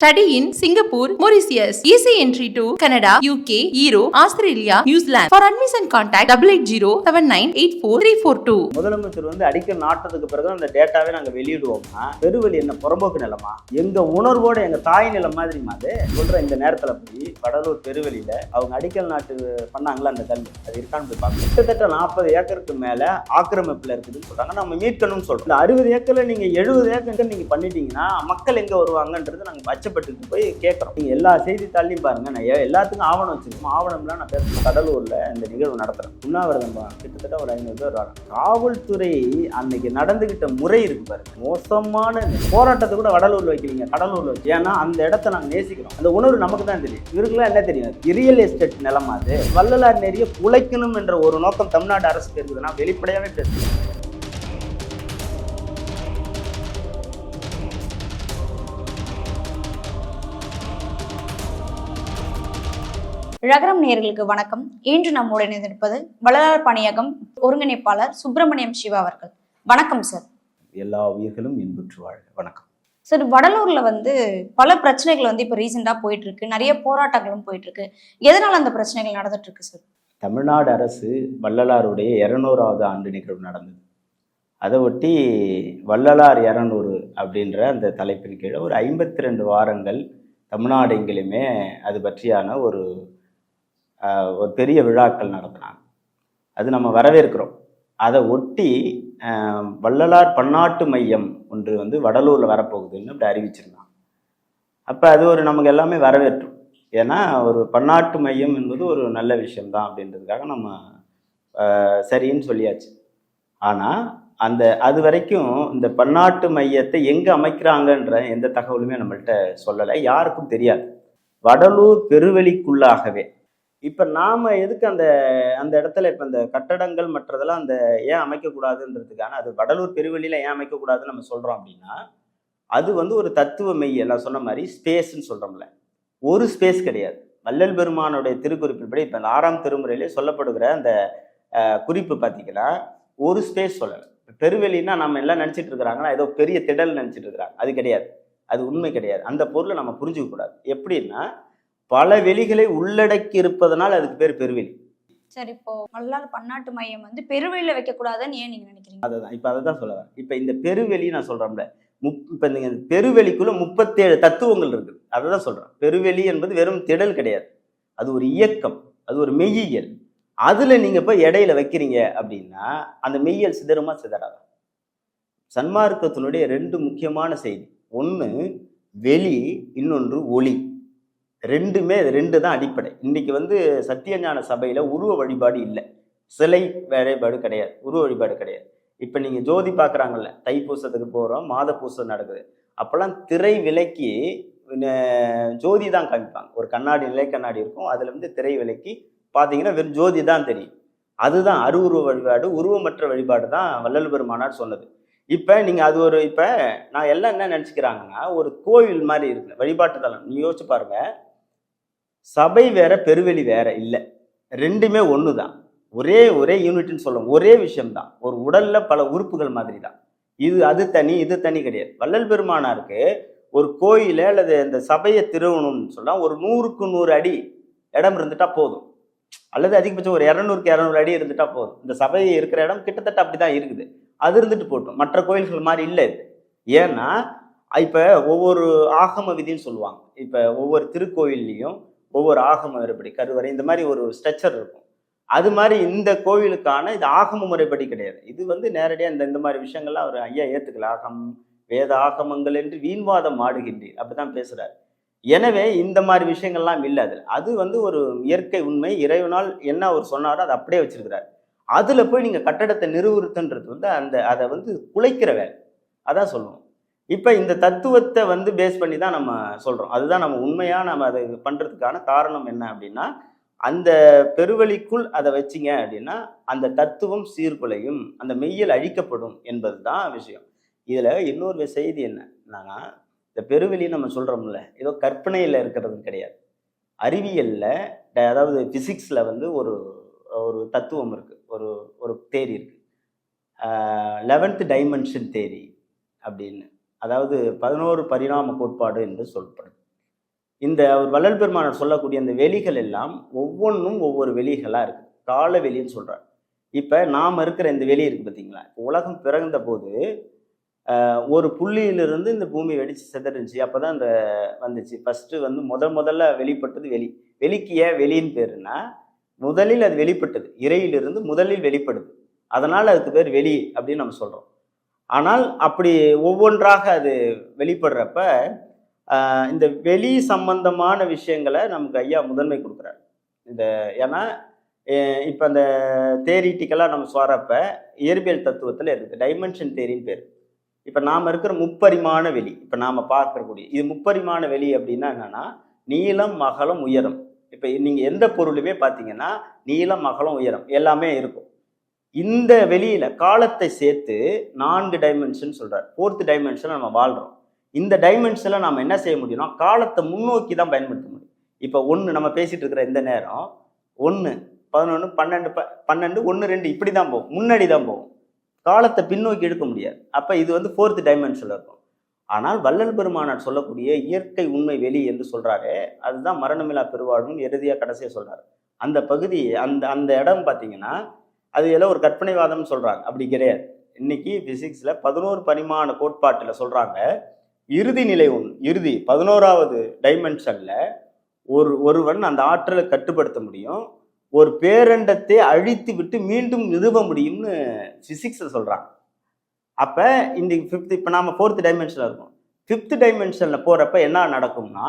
Study in Singapore Mauritius easy entry to Canada UK Euro Australia New Zealand for admission contact double eight zero seven nine eight four three four two முதலமைச்சர் வந்து அடிக்கல் நாட்டதுக்கு பிறகு அந்த டேட்டாவே நாங்க வெளியிடுவோம்னா பெருவெளி என்ன புறம்போக்கு நிலமா? எங்க உணர்வோட எங்க தாய் நிலம் மாதிரி அது சொல்ற இந்த நேரத்துல போய் கடலூர் பெருவெளியில அவங்க அடிக்கல் நாட்டு பண்ணாங்களா அந்த கல்? அது இருக்கான்னு போய் பார்க்கணும். கிட்டத்தட்ட நாற்பது ஏக்கருக்கு மேல ஆக்கிரமிப்புல இருக்குதுன்னு சொல்றாங்க. நம்ம மீட்கணும்னு சொல்றோம். இந்த அறுபது ஏக்கர்ல நீங்க எழுபது ஏக்கர் நீங்க பண்ணிட்டீங்கன்னா மக்கள் எங்க வருவாங்கன்றது நாங்க அச்சப்பட்டு போய் கேட்குறோம். நீங்க எல்லா செய்தித்தாள்லையும் பாருங்கள் நான் எல்லாத்துக்கும் ஆவணம் வச்சுருக்கோம். ஆவணம்லாம் நான் பேசுறேன் கடலூரில் இந்த நிகழ்வு நடத்துகிறேன் உண்ணாவிரதம் கிட்டத்தட்ட ஒரு ஐநூறு பேர் வராங்க. காவல்துறை அன்னைக்கு நடந்துகிட்ட முறை இருக்கு பாருங்க. மோசமான போராட்டத்தை கூட வடலூரில் வைக்கிறீங்க கடலூரில் வச்சு. ஏன்னா அந்த இடத்த நாங்கள் நேசிக்கிறோம். அந்த உணர்வு நமக்கு தான் தெரியும். இவருக்குலாம் என்ன தெரியும்? ரியல் எஸ்டேட் நிலமா அது? வள்ளலார் நெறிய உழைக்கணும் என்ற ஒரு நோக்கம் தமிழ்நாடு அரசுக்கு இருக்குதுன்னா வெளிப்படையாகவே பேசுகிறேன் ரகரம் நேயர்களுக்கு வணக்கம். இன்று நம்மோடு இணைந்திருப்பது வள்ளலார் பணியகம் ஒருங்கிணைப்பாளர் சுப்பிரமணியம் சிவா அவர்கள். வணக்கம் சார். எல்லா உயிர்களும் இன்புற்று வாழ்க. வணக்கம். சார் வடலூர்ல வந்து பல பிரச்சனைகள் வந்து இப்ப ரீசெண்டா போயிட்டு இருக்கு நிறைய போராட்டங்களும் போயிட்டு இருக்கு எதனால அந்த பிரச்சனைகள் நடந்துட்டு இருக்கு சார்? தமிழ்நாடு அரசு வள்ளலாருடைய இரநூறாவது ஆண்டு நிகழ்வு நடந்தது. அதை ஒட்டி வள்ளலார் இரநூறு அப்படின்ற அந்த தலைப்பின் கீழே ஒரு ஐம்பத்தி ரெண்டு வாரங்கள் தமிழ்நாடு எங்கிலுமே அது பற்றியான ஒரு ஒரு பெரிய விழாக்கள் நடத்தினாங்க. அது நம்ம வரவேற்கிறோம். அதை ஒட்டி வள்ளலார் பன்னாட்டு மையம் ஒன்று வந்து வடலூரில் வரப்போகுதுன்னு அப்படி அறிவிச்சிருந்தாங்க. அப்போ அது ஒரு நமக்கு எல்லாமே வரவேற்றோம் ஏன்னா ஒரு பன்னாட்டு மையம் என்பது ஒரு நல்ல விஷயம்தான் அப்படின்றதுக்காக நம்ம சரின்னு சொல்லியாச்சு. ஆனால் அந்த அது வரைக்கும் இந்த பன்னாட்டு மையத்தை எங்கே அமைக்கிறாங்கன்ற எந்த தகவலுமே நம்மள்கிட்ட சொல்லலை. யாருக்கும் தெரியாது. வடலூர் பெருவெளிக்குள்ளாகவே இப்போ நாம் எதுக்கு அந்த அந்த இடத்துல இப்போ இந்த கட்டடங்கள் மற்றதெல்லாம் அந்த ஏன் அமைக்கக்கூடாதுன்றதுக்கான அது வடலூர் பெருவெளியில் ஏன் அமைக்கக்கூடாதுன்னு நம்ம சொல்கிறோம் அப்படின்னா அது வந்து ஒரு தத்துவ மெய் எல்லாம் சொன்ன மாதிரி ஸ்பேஸ்ன்னு சொல்கிறோம்ல ஒரு ஸ்பேஸ் கிடையாது. வள்ளல் பெருமானுடைய திருக்குறிப்பின்படி இப்போ இந்த ஆறாம் திருமுறையிலே சொல்லப்படுகிற அந்த குறிப்பு பார்த்தீங்கன்னா ஒரு ஸ்பேஸ் சொல்லலை. பெருவெளின்னா நம்ம எல்லாம் நினச்சிட்டு இருக்கிறாங்கன்னா ஏதோ பெரிய திடல் நினச்சிட்டு இருக்கிறாங்க. அது கிடையாது. அது உண்மை கிடையாது. அந்த பொருளை நம்ம புரிஞ்சுக்க கூடாது எப்படின்னா பல வெளிகளை உள்ளடக்கி இருப்பதனால் அதுக்கு பேர் பெருவெளி. சார் இப்போ வள்ளலார் பன்னாட்டு மையம் வந்து பெருவெளியில வைக்க கூடாதுன்னு ஏன் நீங்க நினைக்கிறீங்க? அதுதான். இப்போ அதை தான் சொல்ல இப்போ இந்த பெருவெளி நான் சொல்கிறோம்ல முப் இப்போ இந்த பெருவெளிக்குள்ள முப்பத்தேழு தத்துவங்கள் இருக்குது அதை தான் சொல்கிறேன் பெருவெளி என்பது வெறும் திடல் கிடையாது. அது ஒரு இயக்கம். அது ஒரு மெய்யியல். அதில் நீங்கள் போய் இடையில வைக்கிறீங்க அப்படின்னா அந்த மெய்யியல் சிதறுமா சிதறாதா. சன்மார்க்கத்தினுடைய ரெண்டு முக்கியமான செய்தி. ஒன்று வெளி இன்னொன்று ஒளி. ரெண்டுமே ரெண்டு தான் அடிப்படை. இன்னைக்கு வந்து சத்தியஞான சபையில் உருவ வழிபாடு இல்லை. சிலை வழிபாடு கிடையாது. உருவ வழிபாடு கிடையாது. இப்போ நீங்கள் ஜோதி பார்க்குறாங்கல்ல தைப்பூசத்துக்கு போகிறோம் மாத பூசம் நடக்குது. அப்போல்லாம் திரை விலக்கி ஜோதி தான் காமிப்பாங்க. ஒரு கண்ணாடி நிலை கண்ணாடி இருக்கும். அதில் வந்து திரை விலக்கி பார்த்தீங்கன்னா வெறும் ஜோதி தான் தெரியும். அதுதான் அருவுருவ வழிபாடு உருவமற்ற வழிபாடு தான் வள்ளல் பெருமானார் சொன்னது. இப்போ நீங்கள் அது ஒரு இப்போ நான் எல்லாம் என்ன நினச்சிக்கிறாங்கன்னா ஒரு கோவில் மாதிரி இருக்கு வழிபாட்டு தலம். நீ யோசிச்சு பாருங்கள் சபை வேற பெருவெளி வேற இல்லை. ரெண்டுமே ஒன்று தான் ஒரே ஒரே யூனிட்னு சொல்லுவோம் ஒரே விஷயம்தான். ஒரு உடல்ல பல உறுப்புகள் மாதிரி தான் இது அது தனி இது தனி கிடையாது. வள்ளல் பெருமானாருக்கு ஒரு கோயில அல்லது இந்த சபையை திருவணும்னு சொன்னால் ஒரு நூறுக்கு நூறு அடி இடம் இருந்துட்டா போதும். அல்லது அதிகபட்சம் ஒரு இரநூறுக்கு இரநூறு அடி இருந்துட்டா போதும். இந்த சபையை இருக்கிற இடம் கிட்டத்தட்ட அப்படிதான் இருக்குது. அது இருந்துட்டு போட்டும். மற்ற கோயில்கள் மாதிரி இல்லை இது. ஏன்னா இப்போ ஒவ்வொரு ஆகம விதின்னு சொல்லுவாங்க. இப்போ ஒவ்வொரு திருக்கோயில்லையும் ஒவ்வொரு ஆகம முறைப்படி கருவறை இந்த மாதிரி ஒரு ஸ்ட்ரக்சர் இருக்கும். அது மாதிரி இந்த கோவிலுக்கான இது ஆகம முறைப்படி கிடையாது. இது வந்து நேரடியாக இந்த இந்த மாதிரி விஷயங்கள்லாம் அவர் ஐயா ஏற்றுக்கல ஆகம் வேத ஆகமங்கள் என்று வீண்வாதம் ஆடுகின்றீர். அப்படிதான் பேசுறாரு. எனவே இந்த மாதிரி விஷயங்கள்லாம் இல்லை அதில். அது வந்து ஒரு இயற்கை உண்மை. இறைவனால் என்ன அவர் சொன்னாரோ அதை அப்படியே வச்சிருக்கிறார். அதில் போய் நீங்கள் கட்டடத்தை நிறுவுறுத்துன்றது வந்து அந்த அதை வந்து குலைக்கிற வேலை. அதான் சொல்லுவோம். இப்போ இந்த தத்துவத்தை வந்து பேஸ் பண்ணி தான் நம்ம சொல்றோம். அதுதான் நம்ம உண்மையா நம்ம அதை பண்றதுக்கான காரணம் என்ன அப்படின்னா அந்த பெருவெளிக்குள் அதை வச்சிங்க அப்படின்னா அந்த தத்துவம் சீர்குலையும் அந்த மெய்யல் அழிக்கப்படும் என்பது தான் விஷயம். இதுல இன்னொரு செய்தி என்னன்னா இந்த பெருவெளி நம்ம சொல்றோம்ல ஏதோ கற்பனையில இருக்கிறது கிடையாது. அறிவியல்ல அதாவது பிசிக்ஸ்ல வந்து ஒரு ஒரு தத்துவம் இருக்கு ஒரு ஒரு தேரி இருக்கு. லெவன்த் டைமென்ஷன் தேரி அப்படின்னு. அதாவது பதினோரு பரிணாம கோட்பாடு என்று சொல்லப்படுது இந்த அவர் வள்ளல் பெருமானார் சொல்லக்கூடிய அந்த வெளிகள் எல்லாம் ஒவ்வொன்றும் ஒவ்வொரு வெளிகளாக இருக்கு. கால வெளின்னு சொல்கிறார் இப்போ நாம இருக்கிற இந்த வெளி இருக்கு பார்த்தீங்களா இப்போ உலகம் பிறந்த போது ஒரு புள்ளியிலிருந்து இந்த பூமி வெடிச்சு சிதறிச்சு. அப்பதான் இந்த வந்துச்சு. ஃபஸ்ட்டு வந்து முதல் முதல்ல வெளிப்பட்டது வெளி. வெளிக்கு ஏன் வெளின்னு பேருன்னா முதலில் அது வெளிப்பட்டது. இறையிலிருந்து முதலில் வெளிப்படுது. அதனால் அதுக்கு பேர் வெளி அப்படின்னு நம்ம சொல்கிறோம் ஆனால் அப்படி ஒவ்வொன்றாக அது வெளிப்படுறப்ப இந்த வெளி சம்பந்தமான விஷயங்களை நமக்கு ஐயா முதன்மை கொடுக்குறாரு. இந்த ஏன்னா இப்போ அந்த தேரிட்டிக்கலாக நம்ம சொல்கிறப்ப இயற்பியல் தத்துவத்தில் இருக்குது. டைமென்ஷன் தேரின்னு பேர். இப்போ நாம் இருக்கிற முப்பரிமாண வெளி இப்போ நாம் பார்க்கக்கூடிய இது முப்பரிமாண வெளி அப்படின்னா என்னன்னா நீளம் மகளம் உயரம். இப்போ நீங்கள் எந்த பொருளுமே பார்த்தீங்கன்னா நீளம் மகளம் உயரம் எல்லாமே இருக்கும். இந்த வெளியில காலத்தை சேர்த்து நான்கு டைமென்ஷன் சொல்றாரு. ஃபோர்த் டைமென்ஷன் நம்ம வாழ்றோம். இந்த டைமென்ஷன்ல நாம என்ன செய்ய முடியும்னா காலத்தை முன்னோக்கி தான் பயன்படுத்த முடியும். இப்போ ஒன்று நம்ம பேசிட்டு இருக்கிற இந்த நேரம் ஒன்று பதினொன்று பன்னெண்டு ப பன்னெண்டு ஒன்று ரெண்டு இப்படி தான் போகும். முன்னாடி தான் போகும். காலத்தை பின்னோக்கி எடுக்க முடியாது. அப்போ இது வந்து ஃபோர்த் டைமென்ஷனில் இருக்கும். ஆனால் வள்ளல் பெருமானார் சொல்லக்கூடிய இயற்கை உண்மை வெளி என்று சொல்றாரு அதுதான் மரணமில்லா பெருவாழ்வும் இறுதியாக கடைசியாக சொல்றாரு. அந்த பகுதி அந்த அந்த இடம் பார்த்தீங்கன்னா அது எல்லாம் ஒரு கற்பனைவாதம்னு சொல்றாங்க. அப்படி கிடையாது. இன்னைக்கு பிசிக்ஸ்ல பதினோரு பரிமாண கோட்பாட்டில் சொல்றாங்க. இறுதி நிலை ஒன்று இறுதி பதினோராவது டைமென்ஷன்ல ஒரு ஒருவன் அந்த ஆற்றலை கட்டுப்படுத்த முடியும். ஒரு பேரண்டத்தை அழித்து விட்டு மீண்டும் நிறுவ முடியும்னு ஃபிசிக்ஸில் சொல்கிறாங்க அப்போ இந்த ஃபிஃப்த் இப்போ நாம் ஃபோர்த் டைமென்ஷனில் இருக்கோம். ஃபிஃப்த் டைமென்ஷனில் போகிறப்ப என்ன நடக்கும்னா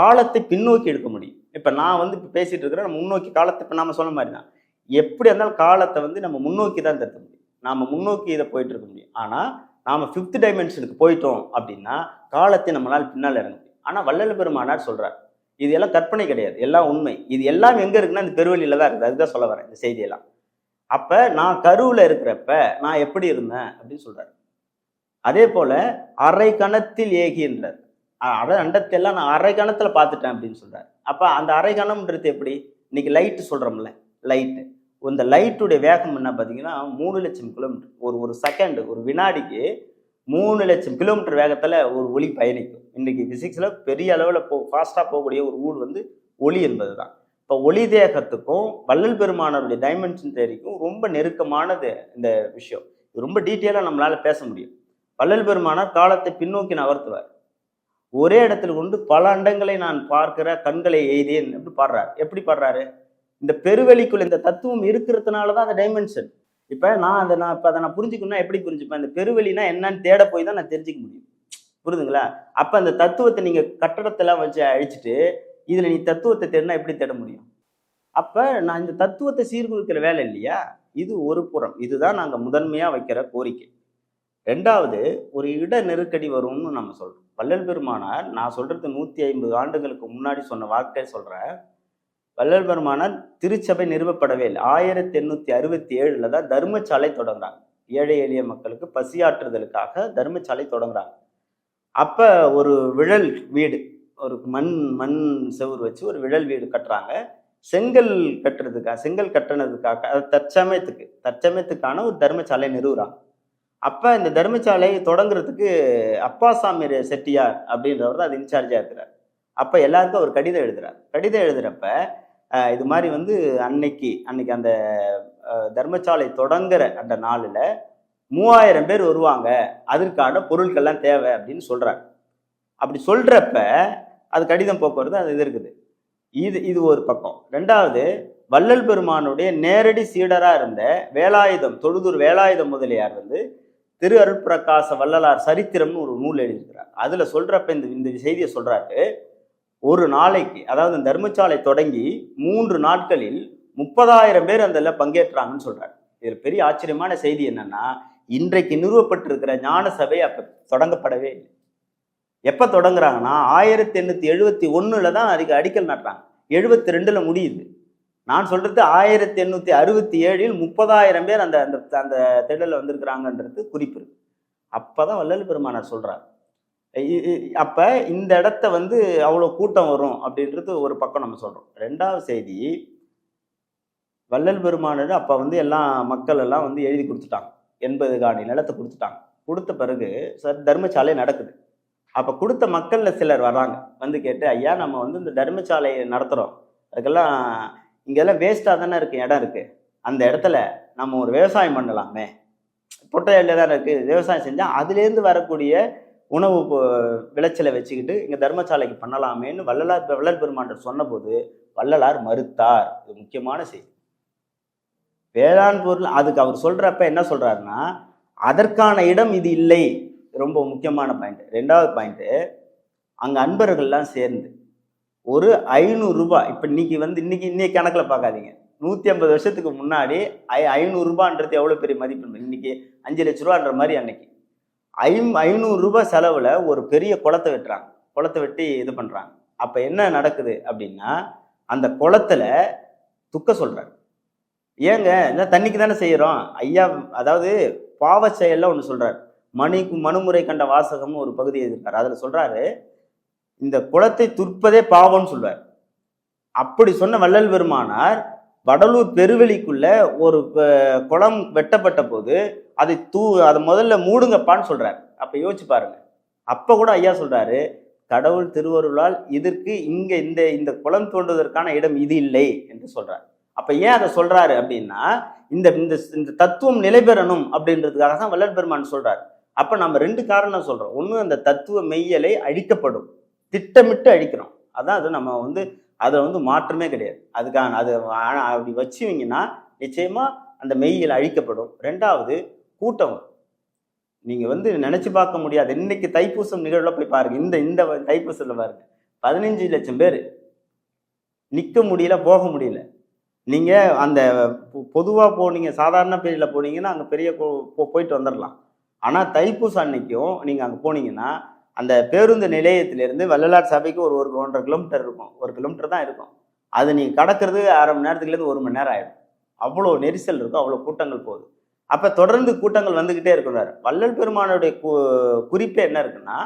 காலத்தை பின்னோக்கி எடுக்க முடியும். இப்போ நான் வந்து இப்போ பேசிகிட்டு இருக்கிறேன் நம்ம முன்னோக்கி காலத்தை இப்போ நாம் சொன்ன மாதிரி தான் எப்படி இருந்தாலும் காலத்தை வந்து நம்ம முன்னோக்கி தான் தட்ட முடியும். நாம் முன்னோக்கி இதை போயிட்டு இருக்க முடியும். ஆனால் நாம் ஃபிஃப்த் டைமென்ஷனுக்கு போயிட்டோம் அப்படின்னா காலத்தை நம்மளால் பின்னால் இறங்க முடியும். ஆனால் வள்ளல் பெருமானார் சொல்கிறார் இது எல்லாம் கற்பனை கிடையாது. எல்லாம் உண்மை. இது எல்லாம் எங்கே இருக்குன்னா இந்த பெருவெளியில தான் இருக்குது. அதுதான் சொல்ல வரேன் இந்த செய்தியெல்லாம். அப்போ நான் கருவில் இருக்கிறப்ப நான் எப்படி இருந்தேன் அப்படின்னு சொல்கிறார் அதே போல் அரை கணத்தில் ஏகின்றார். அரை அண்டத்தை எல்லாம் நான் அரை கணத்தில் பார்த்துட்டேன் அப்படின்னு சொல்கிறார் அப்போ அந்த அரை கணம்ன்றது எப்படி? இன்னைக்கு லைட்டு சொல்கிறோம்ல லைட்டு இந்த லைட்டுடைய வேகம் என்ன பார்த்தீங்கன்னா மூணு லட்சம் கிலோமீட்டர். ஒரு ஒரு செகண்ட் ஒரு வினாடிக்கு மூணு லட்சம் கிலோமீட்டர் வேகத்தில் ஒரு ஒளி பயணிக்கும். இன்றைக்கி ஃபிசிக்ஸில் பெரிய அளவில் போ ஃபாஸ்ட்டாக போகக்கூடிய ஒரு ஊர் வந்து ஒளி என்பது தான் இப்போ ஒளி தேகத்துக்கும் வள்ளல் பெருமானருடைய டைமென்ஷன் தேரிக்கும் ரொம்ப நெருக்கமானது இந்த விஷயம். இது ரொம்ப டீட்டெயிலாக நம்மளால பேச முடியும். வள்ளல் பெருமானார் காலத்தை பின்னோக்கி நகர்த்துவார். ஒரே இடத்துல கொண்டு பல அண்டங்களை நான் பார்க்கிற கண்களை எய்தேன். எப்படி பாடுறாரு? எப்படி பாடுறாரு? இந்த பெருவெளிக்குள்ள இந்த தத்துவம் இருக்கிறதுனால தான் அந்த டைமென்ஷன் இப்போ நான் அதை நான் இப்போ அதை நான் புரிஞ்சுக்கணும்னா எப்படி புரிஞ்சுப்பேன்? இந்த பெருவெளினா என்னன்னு தேட போய் தான் நான் தெரிஞ்சுக்க முடியும். புரிதுங்களா அப்போ அந்த தத்துவத்தை நீங்கள் கட்டடத்தெல்லாம் வச்சு அழிச்சிட்டு இதில் நீ தத்துவத்தை தேடினா எப்படி தேட முடியும்? அப்போ நான் இந்த தத்துவத்தை சீர்குலைக்கிற வேலை இல்லையா? இது ஒரு புறம். இதுதான் நாங்கள் முதன்மையாக வைக்கிற கோரிக்கை. ரெண்டாவது ஒரு இட நெருக்கடி வரும்னு நம்ம சொல்கிறோம் வள்ளல் பெருமானார் நான் சொல்கிறது நூற்றி ஐம்பது ஆண்டுகளுக்கு முன்னாடி சொன்ன வார்த்தையை சொல்கிறேன் வள்ளல் பெருமானார் திருச்சபை நிறுவப்படவே இல்லை. ஆயிரத்தி எண்ணூற்றி அறுபத்தி ஏழில் தான் தர்மசாலை தொடங்குறாங்க ஏழை எளிய மக்களுக்கு பசியாற்றுதலுக்காக தர்மசாலை தொடங்குறாங்க. அப்போ ஒரு விழல் வீடு ஒரு மண் மண் செவுரு வச்சு ஒரு விழல் வீடு கட்டுறாங்க. செங்கல் கட்டுறதுக்காக செங்கல் கட்டுனதுக்காக அது தற்சமயத்துக்கு தற்சமயத்துக்கான ஒரு தர்மசாலை நிறுவுறாங்க. அப்போ இந்த தர்மசாலை தொடங்குறதுக்கு அப்பாசாமி செட்டியார் அப்படின்றவர் தான் அது இன்சார்ஜாக இருக்கிறார். அப்போ எல்லாருக்கும் அவர் கடிதம் எழுதுறார். கடிதம் எழுதுறப்ப இது மாதிரி வந்து அன்னைக்கு அன்னைக்கு அந்த தர்மசாலை தொடங்குற அந்த நாளில் மூவாயிரம் பேர் வருவாங்க. அதற்கான பொருட்கள்லாம் தேவை அப்படின்னு சொல்கிறார் அப்படி சொல்கிறப்ப அது கடிதம் போக்குவரத்து அது இது இருக்குது. இது இது ஒரு பக்கம். ரெண்டாவது வள்ளல் பெருமானுடைய நேரடி சீடராக இருந்த வேலாயுதம் தொழுதூர் வேலாயுதம் முதலியார் வந்து திரு அருட்பிரகாச வள்ளலார் சரித்திரம்னு ஒரு நூல் எழுதியிருக்கிறார். அதில் சொல்கிறப்ப இந்த இந்த செய்தியை சொல்கிறாரு ஒரு நாளைக்கு அதாவது இந்த தர்மசாலை தொடங்கி மூன்று நாட்களில் முப்பதாயிரம் பேர் அதுல பங்கேற்றாங்கன்னு சொல்றாரு. இது பெரிய ஆச்சரியமான செய்தி என்னன்னா இன்றைக்கு நிறுவப்பட்டிருக்கிற ஞான சபை அப்போ தொடங்கப்படவே இல்லை. எப்போ தொடங்குறாங்கன்னா ஆயிரத்தி எண்ணூற்றி எழுபத்தி ஒன்றில் தான் அதுக்கு அடிக்கல் நட்டுறாங்க. எழுபத்தி ரெண்டில் முடியுது. நான் சொல்கிறது ஆயிரத்தி எண்ணூற்றி அறுபத்தி ஏழில் முப்பதாயிரம் பேர் அந்த அந்த அந்த திடலில் வந்திருக்கிறாங்கன்றது குறிப்பு அப்போ தான் வள்ளல் பெருமானார் சொல்கிறார் அப்ப இந்த இடத்த வந்து அவ்வளோ கூட்டம் வரும் அப்படின்றது ஒரு பக்கம் நம்ம சொல்றோம். ரெண்டாவது செய்தி வள்ளல் பெருமானது அப்ப வந்து எல்லாம் மக்கள் எல்லாம் வந்து எழுதி கொடுத்துட்டாங்க. எண்பது காணி நிலத்தை கொடுத்துட்டாங்க. கொடுத்த பிறகு சார் தர்மசாலை நடக்குது. அப்போ கொடுத்த மக்கள்ல சிலர் வர்றாங்க. வந்து கேட்டு ஐயா நம்ம வந்து இந்த தர்மசாலையை நடத்துகிறோம் அதுக்கெல்லாம் இங்கெல்லாம் வேஸ்ட்டாக தானே இருக்கு இடம் இருக்கு. அந்த இடத்துல நம்ம ஒரு விவசாயம் பண்ணலாமே. பொட்டையில தானே இருக்கு. விவசாயம் செஞ்சால் அதுலேருந்து வரக்கூடிய உணவு விளைச்சலை வச்சுக்கிட்டு இங்கே தர்மசாலைக்கு பண்ணலாமேன்னு வள்ளலார் வள்ளல் பெருமாண்டர் சொன்னபோது வள்ளலார் மறுத்தார். இது முக்கியமான செய்தி. வேளாண் பொருள் அதுக்கு அவர் சொல்கிறப்ப என்ன சொல்கிறாருன்னா அதற்கான இடம் இது இல்லை. ரொம்ப முக்கியமான பாயிண்ட் ரெண்டாவது பாயிண்ட்டு அங்கே அன்பர்கள்லாம் சேர்ந்து ஒரு ஐநூறுரூபா இப்போ இன்னைக்கு வந்து இன்னைக்கு இன்னைக்கு கணக்கில் பார்க்காதீங்க. நூற்றி ஐம்பது வருஷத்துக்கு முன்னாடி ஐ ஐநூறுரூபான்றது எவ்வளோ பெரிய மதிப்பு? இன்னைக்கு அஞ்சு லட்ச ரூபான்ற மாதிரி அன்னைக்கு. ஐம் ஐநூறு ரூபாய் செலவுல ஒரு பெரிய குளத்தை வெட்டுறாங்க. குளத்தை வெட்டி இது பண்றாங்க. அப்ப என்ன நடக்குது அப்படின்னா அந்த குளத்துல துக்க சொல்றாரு. ஏங்க இந்த தண்ணிக்கு தானே செய்யறோம்? ஐயா அதாவது பாவ செயல்ல ஒன்று சொல்றாரு. மணிக்கு மனுமுறை கண்ட வாசகம்னு ஒரு பகுதி எழுதியிருக்காரு. அதுல சொல்றாரு இந்த குளத்தை துற்பதே பாவம்னு சொல்வார். அப்படி சொன்ன வள்ளல் பெருமானார் வடலூர் பெருவெளிக்குள்ள ஒரு குளம் வெட்டப்பட்ட போது அதை தூ அதை முதல்ல மூடுங்கப்பான்னு சொல்றாரு. அப்ப யோசிச்சு பாருங்க. அப்ப கூட ஐயா சொல்றாரு கடவுள் திருவருளால் இதற்கு இங்க இந்த இந்த குளம் தோன்றுவதற்கான இடம் இது இல்லை என்று சொல்றார். அப்ப ஏன் அதை சொல்றாரு அப்படின்னா இந்த இந்த இந்த தத்துவம் நிலை பெறணும் அப்படின்றதுக்காக தான் வள்ளல் பெருமான் சொல்றாரு. அப்ப நம்ம ரெண்டு காரணம் சொல்றோம். ஒண்ணு அந்த தத்துவ மெய்யலை அழிக்கப்படும். திட்டமிட்டு அழிக்கிறோம். அதான் அது நம்ம வந்து அதை வந்து மாற்றமே கிடையாது. அதுக்கான அது அப்படி வச்சுவீங்கன்னா நிச்சயமா அந்த மெய்யில் அழிக்கப்படும். ரெண்டாவது கூட்டம். நீங்கள் நீங்க வந்து நினைச்சு பார்க்க முடியாது. இன்னைக்கு தைப்பூசம் நிகழ்வுல போய் பாருங்க. இந்த இந்த தைப்பூசத்தில் பாருங்க. பதினஞ்சு லட்சம் பேர். நிற்க முடியல போக முடியல. நீங்க அந்த பொ- போனீங்க சாதாரண பேரில் போனீங்கன்னா அங்கே பெரிய கோ- போயிட்டு வந்துடலாம் ஆனால் தைப்பூசம் அன்னைக்கும் நீங்கள் அங்கே போனீங்கன்னா அந்த பேருந்து நிலையத்திலிருந்து வள்ளலார் சபைக்கு ஒரு ஒரு ஒன்றரை கிலோமீட்டர் இருக்கும். ஒரு கிலோமீட்டர் தான் இருக்கும். அது நீங்கள் கடக்கிறது அரை மணி நேரத்துலேருந்து ஒரு மணி நேரம் ஆகிடும் அவ்வளோ நெரிசல் இருக்கும். அவ்வளோ கூட்டங்கள் போகுது. அப்போ தொடர்ந்து கூட்டங்கள் வந்துக்கிட்டே இருக்கிறார் வள்ளல் பெருமானுடைய கு- குறிப்பே என்ன இருக்குன்னா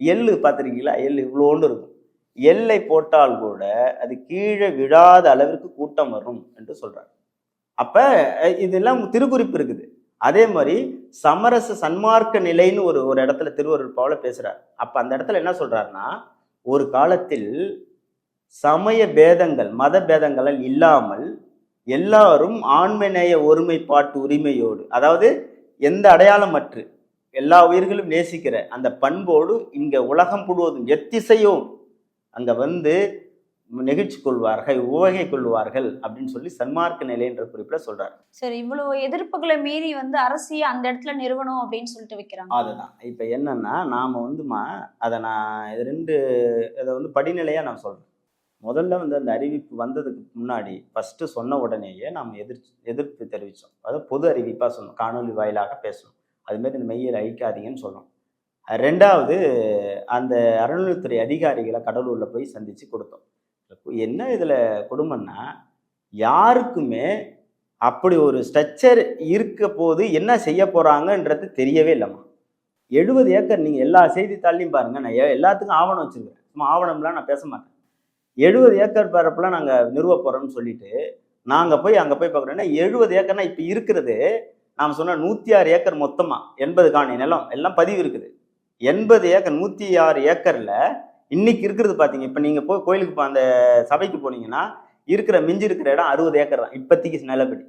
எள்ளு பார்த்துருக்கீங்களா? எள்ளு இவ்வளோண்டு இருக்கும். எல்லை போட்டால் கூட அது கீழே விழாத அளவிற்கு கூட்டம் வரும் என்று சொல்கிறார் அப்போ இதெல்லாம் திருக்குறிப்பு இருக்குது. அதே மாதிரி சமரச சன்மார்க்க நிலைன்னு ஒரு ஒரு இடத்துல திருவருள் பாவல பேசுறார். அப்ப அந்த இடத்துல என்ன சொல்றாருன்னா ஒரு காலத்தில் சமய பேதங்கள் மத பேதங்கள் இல்லாமல் எல்லாரும் ஆண்மநேய ஒருமைப்பாட்டு உரிமையோடு அதாவது எந்த அடையாளமற்று எல்லா உயிர்களும் நேசிக்கிற அந்த பண்போடு இங்க உலகம் முழுவதும் எத்திசையும் அங்க வந்து நெகிழ்ச்சி கொள்வார்கள் உவகை கொள்வார்கள் அப்படின்னு சொல்லி சன்மார்க்க நிலைன்ற குறிப்பிட சொல்றாரு. சரி இவ்வளவு எதிர்ப்புகளை மீறி வந்து அரசியை அந்த இடத்துல நிறுவனம் அப்படின்னு சொல்லிட்டு வைக்கிறாங்க. அதுதான். இப்போ என்னன்னா நாம வந்துமா அதை நான் இது ரெண்டு இதை வந்து படிநிலையா நான் சொல்றேன். முதல்ல வந்து அந்த அறிவிப்பு வந்ததுக்கு முன்னாடி ஃபர்ஸ்ட் சொன்ன உடனேயே நாம் எதிர்த்து எதிர்ப்பு தெரிவித்தோம் அதாவது பொது அறிவிப்பாக சொன்னோம். காணொலி வாயிலாக பேசணும். அதுமாரி இந்த மெய்யல் அழிக்காதீங்கன்னு சொன்னோம். ரெண்டாவது அந்த அறநிலைத்துறை அதிகாரிகளை கடலூரில் போய் சந்தித்து கொடுத்தோம். என்ன இதில் கொடுமைன்னா யாருக்குமே அப்படி ஒரு ஸ்ட்ரக்சர் இருக்க போது என்ன செய்ய போகிறாங்கன்றது தெரியவே இல்லைம்மா. எழுபது ஏக்கர் நீங்கள் எல்லா செய்தித்தாள்லையும் பாருங்கள் நான் எல்லாத்துக்கும் ஆவணம் வச்சுருக்கேன் சும்மா ஆவணம்லாம் நான் பேச மாட்டேன். எழுபது ஏக்கர் பரப்பெல்லாம் நாங்கள் நிறுவ போகிறோம்னு சொல்லிட்டு நாங்கள் போய் அங்கே போய் பார்க்குறோன்னா எழுபது ஏக்கர்னா இப்போ இருக்கிறது நாம் சொன்ன நூற்றி ஆறு ஏக்கர் மொத்தமாக எண்பது காணி நிலம் எல்லாம் பதிவு இருக்குது. எண்பது ஏக்கர் நூற்றி ஆறு ஏக்கரில் இன்னைக்கு இருக்கிறது பார்த்தீங்க இப்போ நீங்கள் போய் கோயிலுக்கு போ- அந்த சபைக்கு போனீங்கன்னா இருக்கிற மிஞ்சி இருக்கிற இடம் அறுபது ஏக்கர் தான். இப்போதைக்கு நிலப்படி.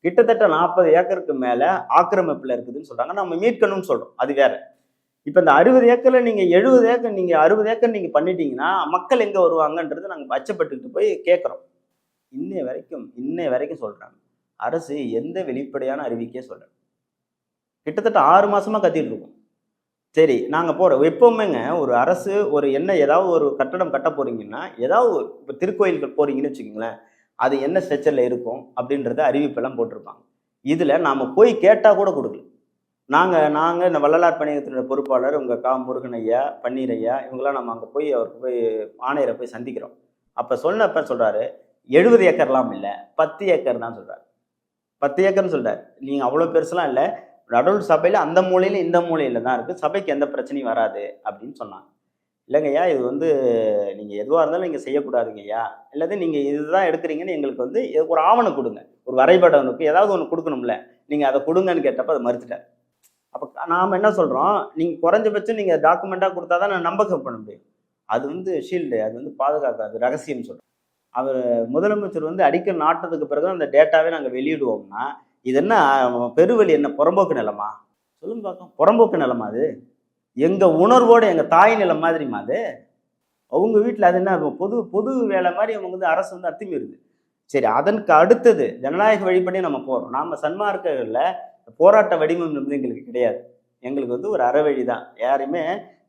கிட்டத்தட்ட நாற்பது ஏக்கருக்கு மேலே ஆக்கிரமிப்பில் இருக்குதுன்னு சொல்கிறாங்க நம்ம மீட்கணும்னு சொல்கிறோம் அது வேற. இப்போ இந்த அறுபது ஏக்கரில் நீங்கள் எழுபது ஏக்கர் நீங்கள் அறுபது ஏக்கர் நீங்கள் பண்ணிட்டீங்கன்னா மக்கள் எங்கே வருவாங்கன்றது நாங்கள் அச்சப்பட்டுக்கிட்டு போய் கேட்குறோம். இன்னை வரைக்கும் இன்னை வரைக்கும் சொல்கிறாங்க அரசு எந்த வெளிப்படையான அறிவிக்கையே சொல்லல. கிட்டத்தட்ட ஆறு மாசமா கத்திட்டு இருக்கோம். சரி நாங்கள் போகிறோம் எப்போவுமேங்க ஒரு அரசு ஒரு என்ன ஏதாவது ஒரு கட்டடம் கட்ட போறீங்கன்னா ஏதாவது இப்போ திருக்கோயில்கள் போறீங்கன்னு வச்சுக்கோங்களேன் அது என்ன ஸ்ட்ரக்சரில் இருக்கும் அப்படின்றத அறிவிப்பெல்லாம் போட்டிருப்பாங்க. இதில் நாம் போய் கேட்டால் கூட கொடுக்கல. நாங்கள் நாங்கள் இந்த வள்ளலார் பணியகத்தினுடைய பொறுப்பாளர் உங்கள் கா முருகன் ஐயா பன்னீர் ஐயா இவங்கெல்லாம் நம்ம அங்கே போய் அவருக்கு போய் ஆணையரை போய் சந்திக்கிறோம். அப்போ சொன்னப்ப சொல்கிறாரு எழுபது ஏக்கர்லாம் இல்லை பத்து ஏக்கர் தான் சொல்கிறார் பத்து ஏக்கர்னு சொல்கிறார் நீங்கள் அவ்வளோ பெருசுலாம் இல்லை நடுவில் சபையில் அந்த மூலையில் இந்த மூலையில் தான் இருக்குது சபைக்கு எந்த பிரச்சனையும் வராது அப்படின்னு சொன்னாங்க. இல்லைங்கய்யா இது வந்து நீங்கள் எதுவாக இருந்தாலும் நீங்கள் செய்யக்கூடாதுங்கய்யா இல்லாத நீங்கள் இதுதான் எடுக்கிறீங்கன்னு எங்களுக்கு வந்து ஒரு ஆவணம் கொடுங்க. ஒரு வரைபடம் ஏதாவது ஒன்று கொடுக்கணும்ல. நீங்கள் அதை கொடுங்கன்னு கேட்டப்ப அதை மறுத்துட்டார். அப்போ நாம் என்ன சொல்கிறோம் நீங்கள் குறைஞ்சபட்சம் நீங்கள் டாக்குமெண்ட்டாக கொடுத்தா தான் நான் நம்பகம் பண்ண முடியும். அது வந்து ஷீல்டு அது வந்து பாதுகாக்காது ரகசியம் சொல்கிறோம் அவர் முதலமைச்சர் வந்து அடிக்கல் நாட்டதுக்கு பிறகு அந்த டேட்டாவே நாங்கள் வெளியிடுவோம்னா இது என்ன பெருவெளி என்ன புறம்போக்கு நிலமா? சொல்லுங்க பார்க்கலாம். புறம்போக்கு நிலமா அது? எங்கள் உணர்வோடு எங்கள் தாய் நிலம் மாதிரிமா அது? அவங்க வீட்டில் அது என்ன பொது பொது வேலை மாதிரி அவங்க வந்து அரசு வந்து அத்துமீறுது சரி அதற்கு அடுத்தது ஜனநாயக வழிபடி நம்ம போகிறோம் நாம் சன்மார்க்கங்களில் போராட்ட வடிவம் வந்து எங்களுக்கு கிடையாது. எங்களுக்கு வந்து ஒரு அறவழி தான் யாரையுமே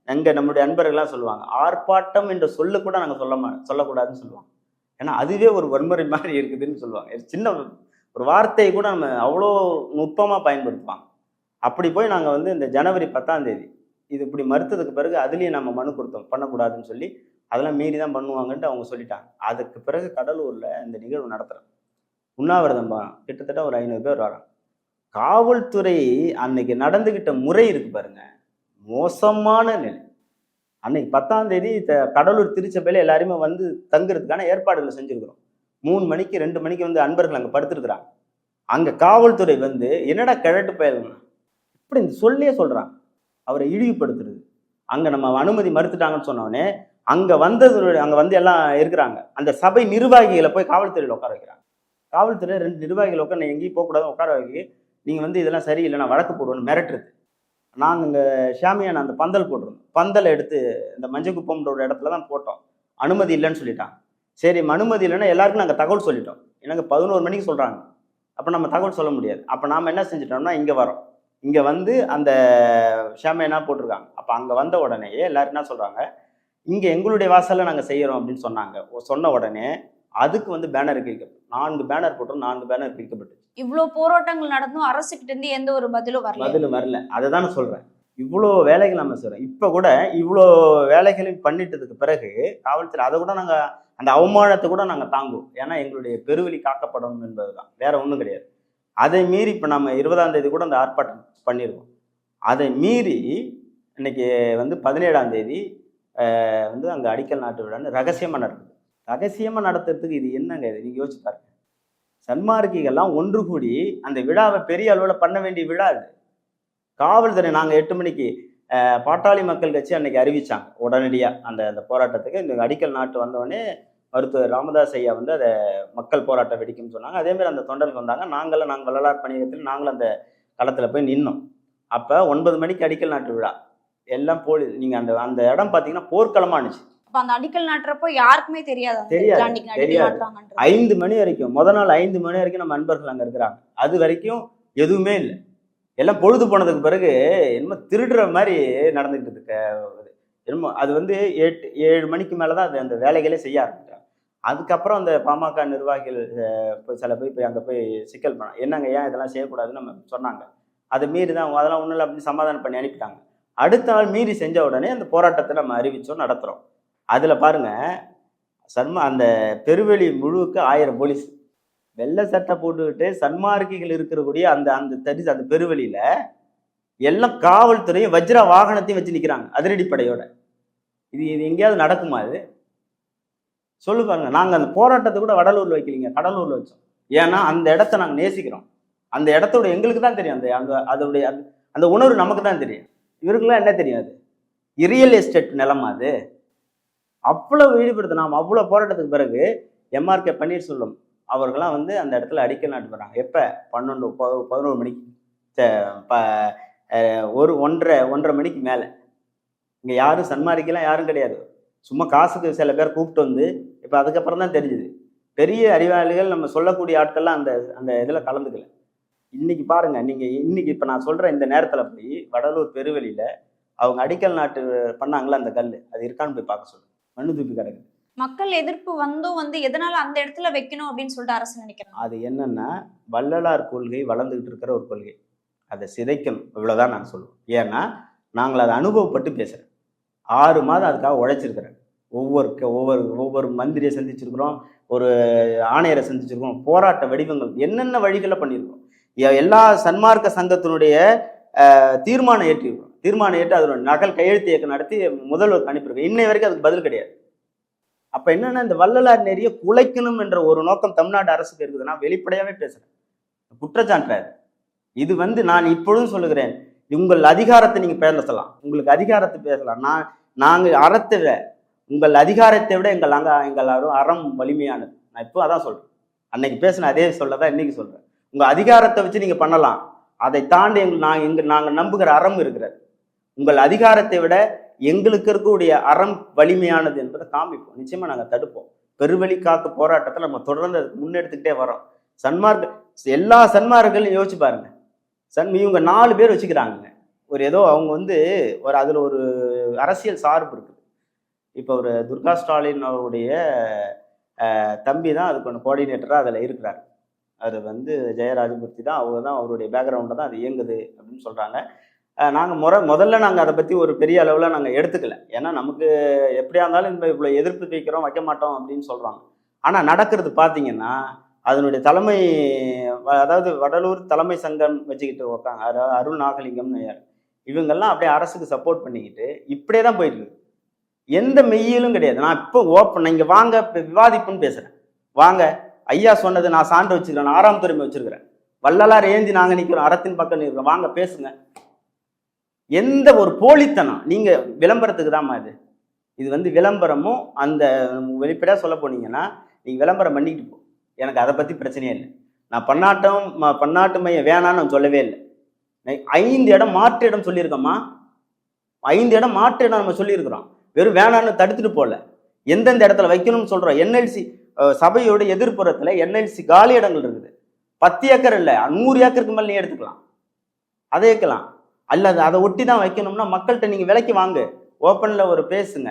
அங்கே நம்முடைய அன்பர்கள்லாம் சொல்லுவாங்க. ஆர்ப்பாட்டம் என்ற சொல்லு கூட நாங்கள் சொல்ல மா சொல்லக்கூடாதுன்னு சொல்லுவாங்க. ஏன்னா அதுவே ஒரு வன்முறை மாதிரி இருக்குதுன்னு சொல்லுவாங்க. சின்ன ஒரு வார்த்தையை கூட நம்ம அவ்வளோ நுட்பமாக பயன்படுத்துவாங்க. அப்படி போய் நாங்கள் வந்து இந்த ஜனவரி பத்தாம் தேதி இது இப்படி மறுத்ததுக்கு பிறகு அதுலேயும் நம்ம மனு கொடுத்தோம் பண்ணக்கூடாதுன்னு சொல்லி அதெல்லாம் மீறி தான் பண்ணுவாங்கன்ட்டு அவங்க சொல்லிட்டாங்க. அதுக்கு பிறகு கடலூரில் இந்த நிகழ்வு நடத்துகிறோம் உண்ணாவிரதம் கிட்டத்தட்ட ஒரு ஐநூறு பேர் வராங்க. காவல்துறை அன்னைக்கு நடந்துக்கிட்ட முறை இருக்கு பாருங்க. மோசமான நிலை. அன்னைக்கு பத்தாம் தேதி த- கடலூர் திருச்சபையில் எல்லாருமே வந்து தங்குறதுக்கான ஏற்பாடுகளை செஞ்சுருக்குறோம். மூணு மணிக்கு ரெண்டு மணிக்கு வந்து அன்பர்கள் அங்கே படுத்துருக்குறாங்க. அங்கே காவல்துறை வந்து என்னடா கிழட்டு பயலுங்க? இப்படி இந்த சொல்லியே சொல்கிறான் அவரை இழிவுபடுத்துறது. அங்கே நம்ம அனுமதி மறுத்துட்டாங்கன்னு சொன்னோடனே அங்கே வந்தது அங்கே வந்து எல்லாம் இருக்கிறாங்க. அந்த சபை நிர்வாகிகளை போய் காவல்துறையில் உட்கார வைக்கிறாங்க. காவல்துறை ரெண்டு நிர்வாகிகள் உட்கார எங்கேயும் போகக்கூடாது உட்கார வைக்கி நீங்கள் வந்து இதெல்லாம் சரியில்லை நான் வழக்கு போடுவேன்னு மிரட்டுறது. நாங்கள் இங்கே ஷாமியான அந்த பந்தல் போட்டிருந்தோம். பந்தலை எடுத்து இந்த மஞ்சக்குப்பம்ன்ற ஒரு இடத்துல தான் போட்டோம். அனுமதி இல்லைன்னு சொல்லிட்டான் சரி அனுமதி இல்லைன்னா எல்லாருக்கும் நாங்கள் தகவல் சொல்லிட்டோம். எனக்கு பதினோரு மணிக்கு சொல்கிறாங்க அப்போ நம்ம தகவல் சொல்ல முடியாது. அப்போ நாம் என்ன செஞ்சிட்டோம்னா இங்கே வரோம். இங்கே வந்து அந்த ஷாமியானா போட்டிருக்காங்க? அப்போ அங்கே வந்த உடனேயே எல்லாரும் என்ன சொல்கிறாங்க இங்கே எங்களுடைய வாசலில் நாங்கள் செய்கிறோம் அப்படின்னு சொன்னாங்க. சொன்ன உடனே அதுக்கு வந்து பேனர் கிழிக்கப்படும் நான்கு பேனர் போட்டோம் நான்கு பேனர் கிழிக்கப்பட்டு இவ்வளவு போராட்டங்கள் நடந்தும் அரசு கிட்ட இருந்து எந்த ஒரு பதிலும் வரல. பதில் வரல. அதை தான் நான் சொல்கிறேன் இவ்வளோ வேலைகள் நம்ம செய்கிறோம் இப்போ கூட இவ்வளோ வேலைகளையும் பண்ணிட்டதுக்கு பிறகு காவல்துறை அதை கூட நாங்கள் அந்த அவமானத்தை கூட நாங்கள் தாங்குவோம். ஏன்னா எங்களுடைய பெருவெளி காக்கப்படணும் என்பது தான் வேற ஒன்றும் கிடையாது. அதை மீறி இப்போ நம்ம இருபதாம் தேதி கூட அந்த ஆர்ப்பாட்டம் பண்ணியிருக்கோம் அதை மீறி இன்னைக்கு வந்து பதினேழாம் தேதி வந்து அங்கே அடிக்கல் நாட்டு விழான்னு ரகசியமாக நடக்குது. ரகசியமாக நடத்துறதுக்கு இது என்னங்க இது? நீங்கள் யோசிச்சு பாருங்க. சன்மார்க்கிகள்லாம் ஒன்று கூடி அந்த விழாவை பெரிய அளவில் பண்ண வேண்டிய விழா அது காவல்துறை நாங்கள் எட்டு மணிக்கு பாட்டாளி மக்கள் கட்சி அன்னைக்கு அறிவிச்சாங்க. உடனடியாக அந்த அந்த போராட்டத்துக்கு இந்த அடிக்கல் நாட்டு வந்தோடனே மருத்துவர் ராமதாஸ் ஐயா வந்து அதை மக்கள் போராட்டம் வெடிக்கும்னு சொன்னாங்க. அதே மாதிரி அந்த தொண்டர்கள் வந்தாங்க. நாங்களும் நாங்கள் வள்ளலார் பணியகத்தில் நாங்களும் அந்த களத்தில் போய் நின்னோம். அப்போ ஒன்பது மணிக்கு அடிக்கல் நாட்டு விழா. எல்லாம் போலி நீங்கள் அந்த அந்த இடம் பார்த்தீங்கன்னா போர்க்களமாக இருந்துச்சு. அப்ப அந்த அடிக்கல் நாட்டுறப்போ யாருக்குமே தெரியாது தெரியாது, தெரியாது. ஐந்து மணி வரைக்கும் முத நாள் ஐந்து மணி வரைக்கும் நம்ம நண்பர்கள் அங்கே இருக்கிறாங்க. அது வரைக்கும் எதுவுமே இல்லை. எல்லாம் பொழுது போனதுக்கு பிறகு என்னமோ திருடுற மாதிரி நடந்துக்கிட்டு இருக்கு. என்னமோ அது வந்து எட்டு ஏழு மணிக்கு மேலே தான் அது அந்த வேலைகளே செய்ய ஆரம்பிட்டாங்க அதுக்கப்புறம் அந்த பாமக நிர்வாகிகள் போய் சில போய் போய் அங்கே போய் சிக்கல் பண்ணாங்க என்னங்க ஏன் இதெல்லாம் செய்யக்கூடாதுன்னு நம்ம சொன்னாங்க. அதை மீறி தான் அவங்க அதெல்லாம் ஒன்றும் இல்லை அப்படின்னு சமாதானம் பண்ணி அனுப்பிட்டாங்க. அடுத்த நாள் மீறி செஞ்ச உடனே அந்த போராட்டத்தை நம்ம அறிவிச்சோம் நடத்துகிறோம் அதில் பாருங்க சன்மா அந்த பெருவெளி முழுக்க ஆயிரம் போலீஸ். வெள்ளை சட்டை போட்டுக்கிட்டு சன்மார்க்கிகள் இருக்கக்கூடிய அந்த அந்த தரிசு அந்த பெருவெளியில் எல்லாம் காவல்துறையும் வஜ்ர வாகனத்தையும் வச்சு நிற்கிறாங்க அதிரடிப்படையோட. இது இது எங்கேயாவது நடக்குமா இது சொல்லு பாருங்க. நாங்கள் அந்த போராட்டத்தை கூட வடலூர்ல வைக்கலீங்க. கடலூர்ல வச்சோம். ஏன்னா அந்த இடத்த நாங்கள் நேசிக்கிறோம். அந்த இடத்தோட எங்களுக்கு தான் தெரியும். அந்த அந்த அதோடைய அந்த- அந்த உணர்வு நமக்கு தான் தெரியும். இவருக்குலாம் என்ன தெரியும் அது? ரியல் எஸ்டேட் நிலமா அது? அவ்வளவு ஈடுபடுத்த நாம் அவ்வளோ போராட்டத்துக்கு பிறகு எம்ஆர்கே பன்னீர்செல்வம் அவர்களாம் வந்து அந்த இடத்துல அடிக்கல் நாட்டு போகிறாங்க எப்போ? பன்னெண்டு ப- பதினோரு மணிக்கு. ப- ஒரு ஒன்றரை ஒன்றரை மணிக்கு மேலே. இங்கே யாரும் சன்மாரிக்கெல்லாம் யாரும் கிடையாது. சும்மா காசுக்கு சில பேர் கூப்பிட்டு வந்து இப்போ அதுக்கப்புறம் தான் தெரிஞ்சுது. பெரிய அறிவாளிகள் நம்ம சொல்லக்கூடிய ஆட்கள்லாம் அந்த அந்த இதில் கலந்துக்கல. இன்னைக்கு பாருங்க நீங்க இன்னைக்கு இப்போ நான் சொல்ற இந்த நேரத்தில் போய் வடலூர் பெருவெளியில அவங்க அடிக்கல் நாட்டு பண்ணாங்களா அந்த கல் அது இருக்கான்னு போய் பார்க்க சொல்லுங்க மண்ணு தூப்பி கிடக்குது. மக்கள் எதிர்ப்பு வந்தும் வந்து எதனால அந்த இடத்துல வைக்கணும் அப்படின்னு சொல்லிட்டு அரசு நினைக்கிறாங்க. அது என்னன்னா வள்ளலார் கொள்கை வளர்ந்துகிட்டு இருக்கிற ஒரு கொள்கை. அதை சிதைக்கணும். இவ்வளவுதான் நான் சொல்லுவேன். ஏன்னா நாங்கள் அதை அனுபவப்பட்டு பேசுகிறேன் ஆறு மாதம் அதுக்காக உழைச்சிருக்கிறேன். ஒவ்வொரு ஒவ்வொரு ஒவ்வொரு மந்திரியை சந்திச்சிருக்கிறோம் ஒரு ஆணையரை சந்திச்சிருக்கோம் போராட்ட வடிவங்கள் என்னென்ன வழிகளில் பண்ணியிருக்கோம். எல்லா சன்மார்க்க சங்கத்தினுடைய தீர்மானம் ஏற்றிருக்கிறோம் தீர்மானம் ஏற்று அதோட நகல் கையெழுத்து இயக்கம் நடத்தி முதல்வருக்கு அனுப்பியிருக்கோம் இன்னை வரைக்கும் அதுக்கு பதில் கிடையாது. அப்ப என்னன்னா இந்த வள்ளலார் நெறிய குலைக்கணும் என்ற ஒரு நோக்கம் தமிழ்நாடு அரசுக்கு இருக்குது. நான் வெளிப்படையாவே பேசுறேன். குற்றச்சாட்டு இது வந்து நான் இப்பொழுதும் சொல்லுகிறேன். உங்கள் அதிகாரத்தை நீங்க பேசலாம். உங்களுக்கு அதிகாரத்தை பேசலாம். நான் நாங்கள் அறத்தை உங்கள் அதிகாரத்தை விட எங்கள் அங்க எங்கள் அறம் அறம் வலிமையானது. நான் இப்போ அதான் சொல்றேன். அன்னைக்கு பேசின அதே சொல்ல தான் இன்னைக்கு சொல்றேன். உங்க அதிகாரத்தை வச்சு நீங்க பண்ணலாம். அதை தாண்டி எங்கள் நான் எங்க நாங்கள் நம்புகிற அறம் இருக்கிறது. உங்கள் அதிகாரத்தை விட எங்களுக்கு இருக்கக்கூடிய அறம் வலிமையானது என்பதை காமிப்போம் நிச்சயமா நாங்கள் தடுப்போம். பெருவெளி காத்து போராட்டத்தை நம்ம தொடர்ந்து அதுக்கு முன்னெடுத்துக்கிட்டே வரோம் சன்மார்க்க எல்லா சன்மார்களையும் யோசிச்சு பாருங்க. சன் இவங்க நாலு பேர் வச்சுக்கிறாங்க. ஒரு ஏதோ அவங்க வந்து ஒரு அதில் ஒரு அரசியல் சார்பு இருக்குது இப்போ ஒரு துர்கா ஸ்டாலின் அவருடைய தம்பி தான் அதுக்கு ஒன்று கோஆர்டினேட்டராக அதில் இருக்கிறார். அது வந்து ஜெயராஜமூர்த்தி தான். அவங்க தான் அவருடைய பேக்ரவுண்டில் தான் அது இயங்குது அப்படின்னு சொல்கிறாங்க நாங்கள் முறை முதல்ல நாங்கள் அதை பற்றி ஒரு பெரிய அளவில் நாங்கள் எடுத்துக்கல. ஏன்னா நமக்கு எப்படியா இருந்தாலும் இந்த இவ்வளோ எதிர்ப்பு வைக்கிறோம் வைக்க மாட்டோம் அப்படின்னு சொல்கிறாங்க ஆனால் நடக்கிறது பார்த்தீங்கன்னா அதனுடைய தலைமை வ- அதாவது வடலூர் தலைமை சங்கம் வச்சுக்கிட்டு உட்காங்க அருள் நாகலிங்கம்னு யார் இவங்கெல்லாம் அப்படியே அரசுக்கு சப்போர்ட் பண்ணிக்கிட்டு இப்படியே தான் போயிட்டு இருக்கு. எந்த மெய்யிலும் கிடையாது. நான் இப்போ ஓப்பன் இங்கே வாங்க இப்போ விவாதிப்புன்னு பேசுகிறேன் வாங்க ஐயா சொன்னது நான் சான்று வச்சுக்கிறேன் நான் ஆறாம் துறைமை வச்சிருக்கிறேன். வள்ளலார் ஏந்தி நாங்கள் நிற்கிறோம் அறத்தின் பக்கம் நிற்கிறோம் வாங்க பேசுங்க. எந்த ஒரு போலித்தனம் நீங்கள் விளம்பரத்துக்கு தான்மா இது? இது வந்து விளம்பரமும் அந்த வெளிப்படையாக சொல்ல போனீங்கன்னா நீங்கள் விளம்பரம் பண்ணிக்கிட்டு போ. எனக்கு அதை பற்றி பிரச்சனையே இல்லை. நான் பன்னாட்டம் ம- பன்னாட்டு மையம் வேணான்னு நான் சொல்லவே இல்லை. ஐந்து இடம் மாற்று இடம் சொல்லியிருக்கோம்மா. ஐந்து இடம் மாற்று இடம் நம்ம சொல்லியிருக்கிறோம். வெறும் வேணான்னு தடுத்துட்டு போகல. எந்தெந்த இடத்துல வைக்கணும்னு சொல்கிறோம் என்எல்சி சபையோட எதிர்ப்புறத்தில் என்எல்சி காலி இடங்கள் இருக்குது. பத்து ஏக்கர் இல்லை நூறு ஏக்கருக்கு மேலே நீ எடுத்துக்கலாம். அதை வைக்கலாம். அல்லது அதை ஒட்டி தான் வைக்கணும்னா மக்கள்கிட்ட நீங்கள் விலைக்கு வாங்கு. ஓப்பனில் ஒரு பேசுங்க.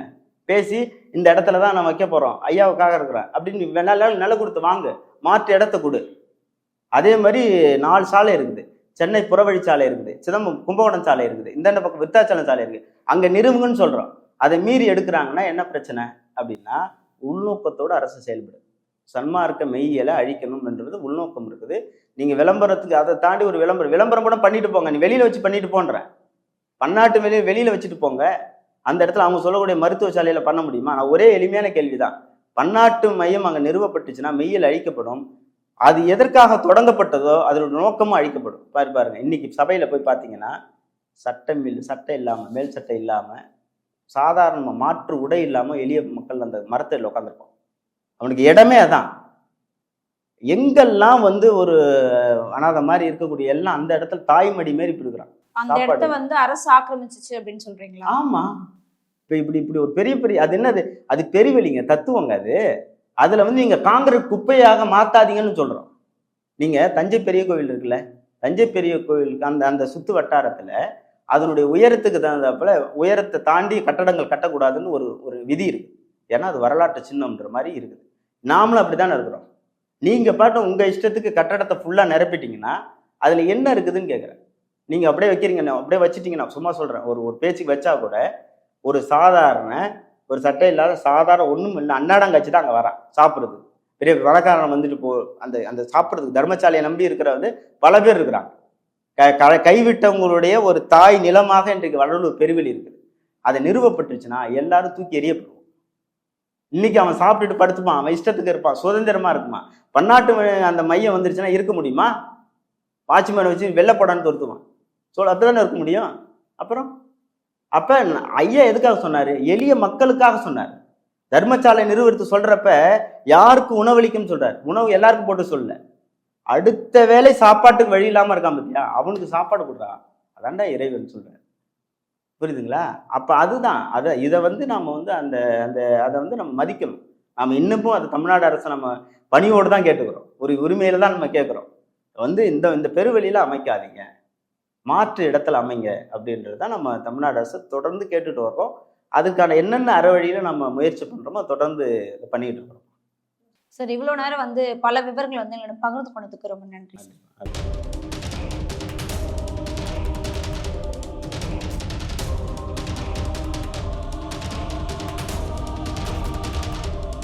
பேசி இந்த இடத்துல தான் நான் வைக்க போகிறோம் ஐயாவுக்காக இருக்கிறேன். அப்படின்னு வேணால நில கொடுத்து வாங்கு. மாற்று இடத்த கொடு. அதே மாதிரி நாலு சாலை இருக்குது. சென்னை புறவழிச்சாலை இருக்குது. சிதம்பரம் கும்பகோணம் சாலை இருக்குது. இந்த பக்கம் விருத்தாச்சலம் சாலை இருக்குது அங்கே நிறுவுங்கன்னு சொல்கிறோம் அதை மீறி எடுக்கிறாங்கன்னா என்ன பிரச்சனை? அப்படின்னா உள்நோக்கத்தோடு அரசு செயல்படும் சன்மார்க்க மெய்யலை அழிக்கணும்ன்றது உள்நோக்கம் இருக்குது. நீங்கள் விளம்பரத்துக்கு அதை தாண்டி ஒரு விளம்பரம் விளம்பரம் கூட பண்ணிட்டு போங்க. நீ வெளியில் வச்சு பண்ணிட்டு போன்றேன் பன்னாட்டு வெளியில் வெளியில் வச்சுட்டு போங்க. அந்த இடத்துல அவங்க சொல்லக்கூடிய மருத்துவ சாலையில் பண்ண முடியுமா? ஆனால் ஒரே எளிமையான கேள்விதான். பன்னாட்டு மையம் அங்கே நிறுவப்பட்டுச்சுன்னா மெய்யல் அழிக்கப்படும். அது எதற்காக தொடங்கப்பட்டதோ அதனோட நோக்கமும் அழிக்கப்படும். பாரு பாருங்க. இன்னைக்கு சபையில் போய் பார்த்தீங்கன்னா சட்டம் இல்லை சட்டை இல்லாமல் மேல் சட்டை இல்லாமல் சாதாரண மாற்று உடை இல்லாம எளிய மக்கள் அந்த மரத்தில் உட்காந்துருப்போம் அவனுக்கு இடமே அதான். எங்கெல்லாம் வந்து ஒரு அனாதை மாதிரி இருக்கக்கூடிய எல்லாம் அந்த இடத்துல தாய்மடி மாரி இப்படி இருக்கிறான். அந்த. இடத்த வந்து அரசு ஆக்கிரமிச்சிச்சு அப்படின்னு சொல்றீங்களா? ஆமா. இப்ப இப்படி இப்படி ஒரு பெரிய பெரிய அது என்னது? அது பெருவெளிங்க தத்துவங்க அது. அதுல வந்து நீங்க காங்கிரட் குப்பையாக மாத்தாதீங்கன்னு சொல்றோம். நீங்க தஞ்சை பெரிய கோவில் இருக்குல்ல தஞ்சை பெரிய கோவில் அந்த அந்த சுத்து வட்டாரத்துல அதனுடைய உயரத்துக்கு தகுந்தாப்புல உயரத்தை தாண்டி கட்டடங்கள் கட்டக்கூடாதுன்னு ஒரு ஒரு விதி இருக்கு. ஏன்னா அது வரலாற்று சின்னம்ன்ற மாதிரி இருக்குது. நாமளும் அப்படித்தானே இருக்கிறோம். நீங்க பாட்டு உங்க இஷ்டத்துக்கு கட்டடத்தை ஃபுல்லா நிரப்பிட்டீங்கன்னா அதுல என்ன இருக்குதுன்னு கேட்குறேன் நீங்க அப்படியே வைக்கிறீங்க நான் அப்படியே வச்சிட்டீங்க நான் சும்மா சொல்றேன். ஒரு ஒரு பேச்சுக்கு வச்சா கூட ஒரு சாதாரண ஒரு சட்டை இல்லாத சாதாரண ஒன்றும் இல்லை அன்னாடங்காட்சி தான் அங்கே வரான் சாப்பிடுறது. பெரிய பணக்காரன் வந்துட்டு போ அந்த அந்த சாப்பிட்றதுக்கு தர்மசாலையை நம்பி இருக்கிற வந்து பல பேர் இருக்கிறாங்க. க- கைவிட்டவங்களுடைய ஒரு தாய் நிலமாக இன்றைக்கு வடலூர் பெருவில் இருக்குது. அது நிறுவப்பட்டுச்சுன்னா எல்லாரும் தூக்கி எறியப்படுவோம். இன்னைக்கு அவன் சாப்பிட்டுட்டு படுத்துப்பான் அவன் இஷ்டத்துக்கு இருப்பான் சுதந்திரமா இருக்குமா? பன்னாட்டு அந்த மையம் வந்துருச்சுன்னா இருக்க முடியுமா? வாட்ச்மேனை வச்சு வெள்ளப்படான்னு துரத்துவான். ஸோ அப்படிதானே இருக்க முடியும்? அப்புறம் அப்ப ஐயா எதுக்காக சொன்னாரு? எளிய மக்களுக்காக சொன்னார். தர்மசாலை நிறுவனத்தை சொல்றப்ப யாருக்கு உணவளிக்கும்னு சொல்றாரு? உணவு எல்லாருக்கும் போட்டு சொல்லலை. அடுத்த வேளை சாப்பாட்டுக்கு வழி இல்லாமல் இருக்கான் பார்த்தியா அவனுக்கு சாப்பாடு கொடுறா. அதான்டா இறைவன் சொல்கிறேன் புரியுதுங்களா? அப்போ அதுதான். அதை இதை வந்து நாம் வந்து அந்த அந்த அதை வந்து நம்ம மதிக்கணும். நாம் இன்னமும் அது தமிழ்நாடு அரசு நம்ம பணியோடு தான் கேட்டுக்கிறோம். ஒரு உரிமையில தான் நம்ம கேட்குறோம். வந்து இந்த இந்த பெருவெளியில் அமைக்காதீங்க. மாற்று இடத்துல அமைங்க அப்படின்றது தான் நம்ம தமிழ்நாடு அரசு தொடர்ந்து கேட்டுட்டு வர்றோம். அதுக்கான என்னென்ன அறவழியில் நம்ம முயற்சி பண்ணுறோமோ தொடர்ந்து இதை இருக்கிறோம். சார் இவ்வளோ நேரம் வந்து பல விவரங்கள் வந்து என்னோட பகிர்ந்து கொண்டதுக்கு ரொம்ப நன்றி சார்.